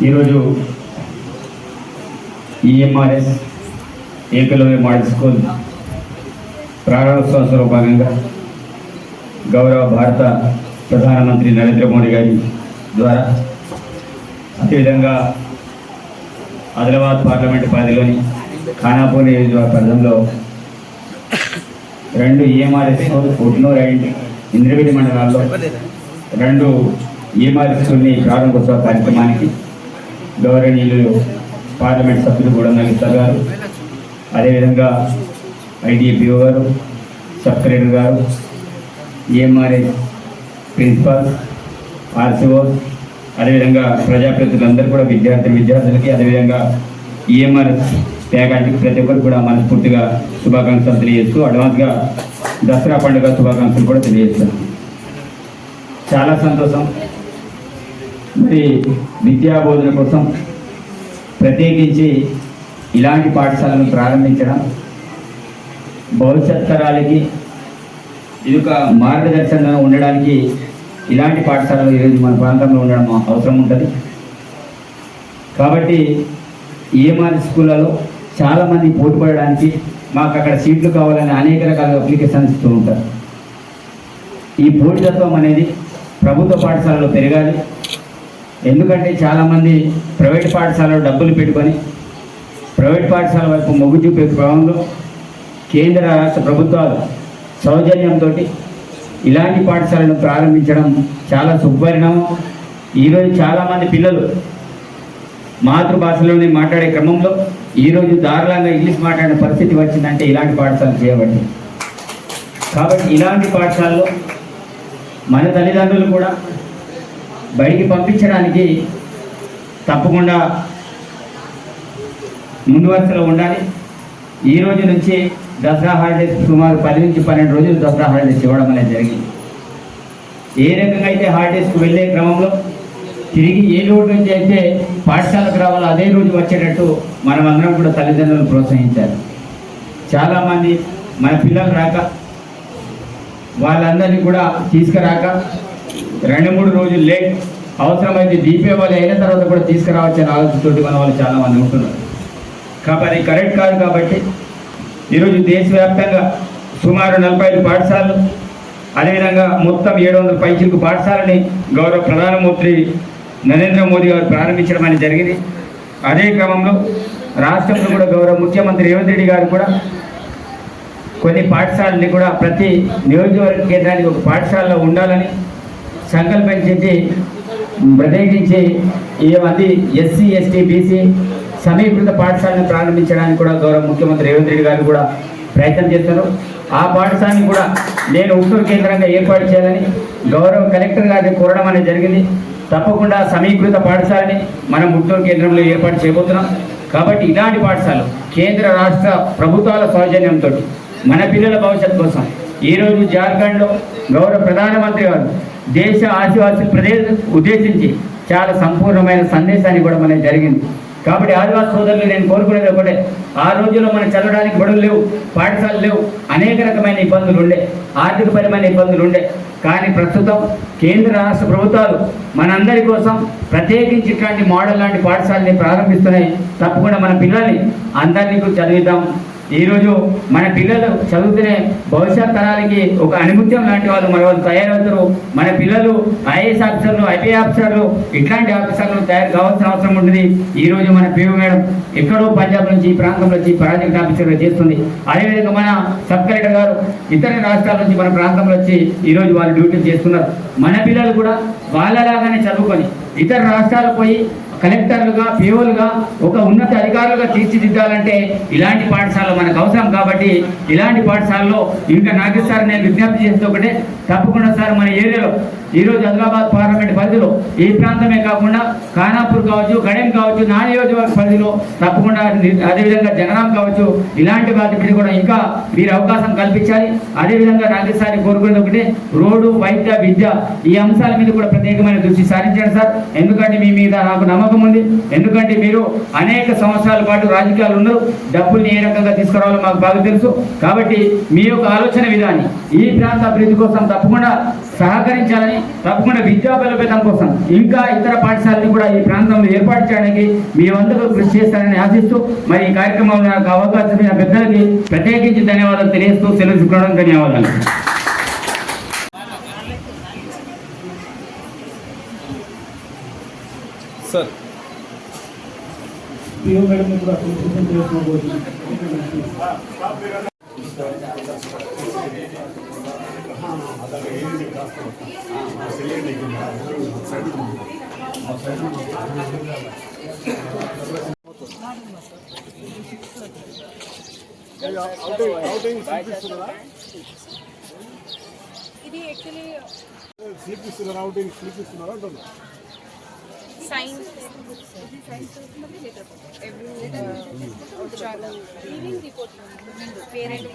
ఈరోజు EMRS Eklavya model school ప్రారంభోత్సవంలో భాగంగా గౌరవ భారత ప్రధానమంత్రి నరేంద్ర మోడీ గారి ద్వారా అదేవిధంగా ఆదిలాబాద్ పార్లమెంట్ పరిధిలోని ఖానాపూర్ నియోజకవర్గంలో రెండు ఈఎంఆర్ఎస్ ఉట్నూరు అండ్ ఇంద్రవీడి మండలాల్లో రెండు ఈఎంఆర్ఎస్ని ప్రారంభోత్సవ కార్యక్రమానికి గౌరవనీయులు పార్లమెంట్ సభ్యులు కూడా నగిస్తారు గారు అదేవిధంగా ఐడిపిఓ గారు సెక్రటరీ గారు ఏఎంఆర్ఏ ప్రిన్సిపాల్ ఆర్సీఓ అదేవిధంగా ప్రజాప్రతినిధులందరూ కూడా విద్యార్థి విద్యార్థులకి అదేవిధంగా ఈఎంఆర్ఎస్ ఫ్యాకల్టీకి ప్రతి ఒక్కరు కూడా మనస్ఫూర్తిగా శుభాకాంక్షలు తెలియజేస్తూ అడ్వాన్స్గా దసరా పండుగ శుభాకాంక్షలు కూడా తెలియజేస్తాను చాలా సంతోషం. మరి విద్యా బోధన కోసం ప్రత్యేకించి ఇలాంటి పాఠశాలను ప్రారంభించడం భవిష్యత్ తరాలకి ఇది ఒక మార్గదర్శనంగా ఉండడానికి ఇలాంటి పాఠశాలలు ఈరోజు మన ప్రాంతంలో ఉండడం అవసరం ఉంటుంది. కాబట్టి ఈఎంఆర్ స్కూళ్ళలో చాలామంది పోటీపడడానికి మాకు అక్కడ సీట్లు కావాలని అనేక రకాల అప్లికేషన్స్ ఇస్తూ ఉంటారు. ఈ పోటీతత్వం అనేది ప్రభుత్వ పాఠశాలలో పెరగాలి. ఎందుకంటే చాలామంది ప్రైవేట్ పాఠశాలలో డబ్బులు పెట్టుకొని ప్రైవేట్ పాఠశాల వైపు మొగ్గు చూపే క్రమంలో కేంద్ర రాష్ట్ర ప్రభుత్వాలు సౌజన్యంతో ఇలాంటి పాఠశాలను ప్రారంభించడం చాలా శుభపరిణామం ఈరోజు చాలామంది పిల్లలు మాతృభాషలోనే మాట్లాడే క్రమంలో ఈరోజు దారుణంగా ఇంగ్లీష్ మాట్లాడిన పరిస్థితి వచ్చిందంటే ఇలాంటి పాఠశాలలు చేయబట్టి కాబట్టి ఇలాంటి పాఠశాలలో మన తల్లిదండ్రులు కూడా బయటికి పంపించడానికి తప్పకుండా ముందు వరుసలో ఉండాలి. ఈ రోజు నుంచి దసరా హాలిడేస్ సుమారు పది నుంచి పన్నెండు రోజులు దసరా హాలిడేస్ ఇవ్వడం అనేది జరిగింది. ఏ రకంగా అయితే హాలిడేస్కు వెళ్ళే క్రమంలో తిరిగి ఏ రోజు నుంచి అయితే పాఠశాలకు రావాలో అదే రోజు వచ్చేటట్టు మనం అందరం కూడా తల్లిదండ్రులను ప్రోత్సహించారు చాలామంది మన పిల్లలు రాక వాళ్ళందరినీ కూడా తీసుకురాక రెండు మూడు రోజులు లేట్. అవసరమైతే దీపావళి అయిన తర్వాత కూడా తీసుకురావచ్చని ఆలోచనతోటి మన వాళ్ళు చాలా మంది ఉంటున్నారు. కాబట్టి అది కరెక్ట్ కాదు కాబట్టి ఈరోజు దేశవ్యాప్తంగా సుమారు నలభై ఐదు పాఠశాలలు అదేవిధంగా మొత్తం ఏడు వందల పైచిలకు పాఠశాలని గౌరవ ప్రధానమంత్రి నరేంద్ర మోదీ గారు ప్రారంభించడం అనేది జరిగింది. అదే క్రమంలో రాష్ట్రంలో కూడా గౌరవ ముఖ్యమంత్రి రేవంత్ రెడ్డి గారు కూడా కొన్ని పాఠశాలని కూడా ప్రతి నియోజకవర్గ కేంద్రానికి ఒక పాఠశాలలో ఉండాలని సంకల్పించి ప్రత్యేకించి ఈ మంది ఎస్సీ ఎస్టీ బీసీ సమీకృత పాఠశాలను ప్రారంభించడానికి కూడా గౌరవ ముఖ్యమంత్రి రేవంత్ రెడ్డి గారు కూడా ప్రయత్నం చేస్తారు ఆ పాఠశాలని కూడా నేను ఉత్తూరు కేంద్రంగా ఏర్పాటు చేయాలని గౌరవ కలెక్టర్ గారిని కోరడం అనేది జరిగింది. తప్పకుండా సమీకృత పాఠశాలని మనం ఉత్తూరు కేంద్రంలో ఏర్పాటు చేయబోతున్నాం. కాబట్టి ఇలాంటి పాఠశాలలు కేంద్ర రాష్ట్ర ప్రభుత్వాల సౌజన్యంతో మన పిల్లల భవిష్యత్తు కోసం ఈరోజు జార్ఖండ్లో గౌరవ ప్రధానమంత్రి గారు దేశ ఆదివాసీ ప్రదేశ్ ఉద్దేశించి చాలా సంపూర్ణమైన సందేశాన్ని కూడా మనకి జరిగింది. కాబట్టి ఆదివాసీ సోదరులు నేను కోరుకునేది ఒకటే ఆ రోజుల్లో మనం చదవడానికి గొడవలు లేవు పాఠశాలలు లేవు అనేక రకమైన ఇబ్బందులు ఉండే ఆర్థికపరమైన ఇబ్బందులు ఉండే. కానీ ప్రస్తుతం కేంద్ర రాష్ట్ర ప్రభుత్వాలు మనందరి కోసం ప్రత్యేకించి ఇట్లాంటి మోడల్ లాంటి పాఠశాలని ప్రారంభిస్తున్నాయి. తప్పకుండా మన పిల్లల్ని అందరినీ కూడా చదివిద్దాం. ఈరోజు మన పిల్లలు చదువుతున్న భవిష్యత్ తరాలకి ఒక అనిముత్యం లాంటి వాళ్ళు మన వాళ్ళు తయారవుతారు. మన పిల్లలు ఐఏఎస్ ఆఫీసర్లు ఐపీ ఆఫీసర్లు ఇట్లాంటి ఆఫీసర్లు తయారు కావాల్సిన అవసరం ఉంటుంది. ఈరోజు మన పీవీ మేడం ఎక్కడో పంజాబ్ నుంచి ఈ ప్రాంతం నుంచి ప్రాజెక్ట్ ఆఫీసర్గా చేస్తుంది. అదేవిధంగా మన సబ్ కలెక్టర్ గారు ఇతర రాష్ట్రాల నుంచి మన ప్రాంతంలో వచ్చి ఈరోజు వాళ్ళు డ్యూటీ చేస్తున్నారు. మన పిల్లలు కూడా వాళ్ళలాగానే చదువుకొని ఇతర రాష్ట్రాలకు పోయి కలెక్టర్లుగా పీఓలుగా ఒక ఉన్నత అధికారులుగా తీర్చిదిద్దాలంటే ఇలాంటి పాఠశాలలు మనకు అవసరం కాబట్టి ఇలాంటి పాఠశాలలో ఇంకా నాకు సార్ నేను విజ్ఞప్తి చేస్తే ఒకటే తప్పకుండా సార్ మన ఏరియాలో ఈరోజు హైదరాబాద్ పార్లమెంట్ పరిధిలో ఈ ప్రాంతమే కాకుండా ఖానాపూర్ కావచ్చు గడెం కావచ్చు నా నియోజకవర్గ పరిధిలో తప్పకుండా అదేవిధంగా జగనాం కావచ్చు ఇలాంటి వాటికి కూడా ఇంకా మీరు అవకాశం కల్పించాలి. అదేవిధంగా నాగేష్ సార్ని కోరుకునేది ఒకటే రోడ్డు వైద్య విద్య ఈ అంశాల మీద కూడా ప్రత్యేకమైన దృష్టి సారించండి సార్. ఎందుకంటే మీ మీద నాకు నమ్మకం ఉంది. ఎందుకంటే మీరు అనేక సంవత్సరాల పాటు రాజకీయాలు ఉన్నారు. డబ్బుల్ని ఏ రకంగా తీసుకురావాలో మాకు బాగా తెలుసు. కాబట్టి మీ యొక్క ఆలోచన విధాన్ని ఈ ప్రాంత అభివృద్ధి కోసం తప్పకుండా సహకరించాలని తప్పకుండా విద్యా బలోపేతం కోసం ఇంకా ఇతర పాఠశాలని కూడా ఈ ప్రాంతంలో ఏర్పాటు చేయడానికి మీ వంతుకు కృషి చేస్తారని ఆశిస్తూ మరి ఈ కార్యక్రమంలో నాకు అవకాశం పెద్దలకి ప్రత్యేకించి ధన్యవాదాలు తెలియజేస్తూ సెలవు చూసుకోవడం ధన్యవాదాలు. సార్. ఇది యాక్చువల్లీ స్లిప్ ఇస్తున్నారు? అవుటింగ్ స్లిప్ ఇస్తున్నారు? అంటున్నా. సైన్స్ సైన్స్ ఎవ్రీ వచ్చారు evening report parent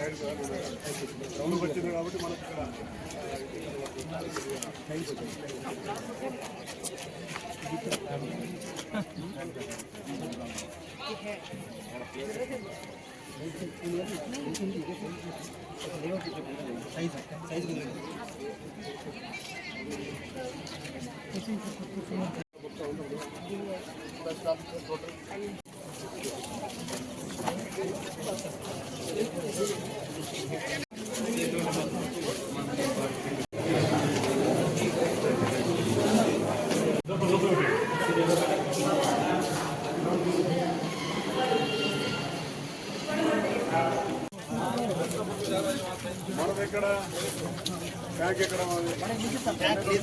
guardian sign slip కూడా ఉంటుంది ఇట్లే టౌన్కి వచ్చింది కాబట్టి మనకు ఇక్కడ మనది ఎక్కడ బ్యాగ్ ఎక్కడ ఎక్కడికి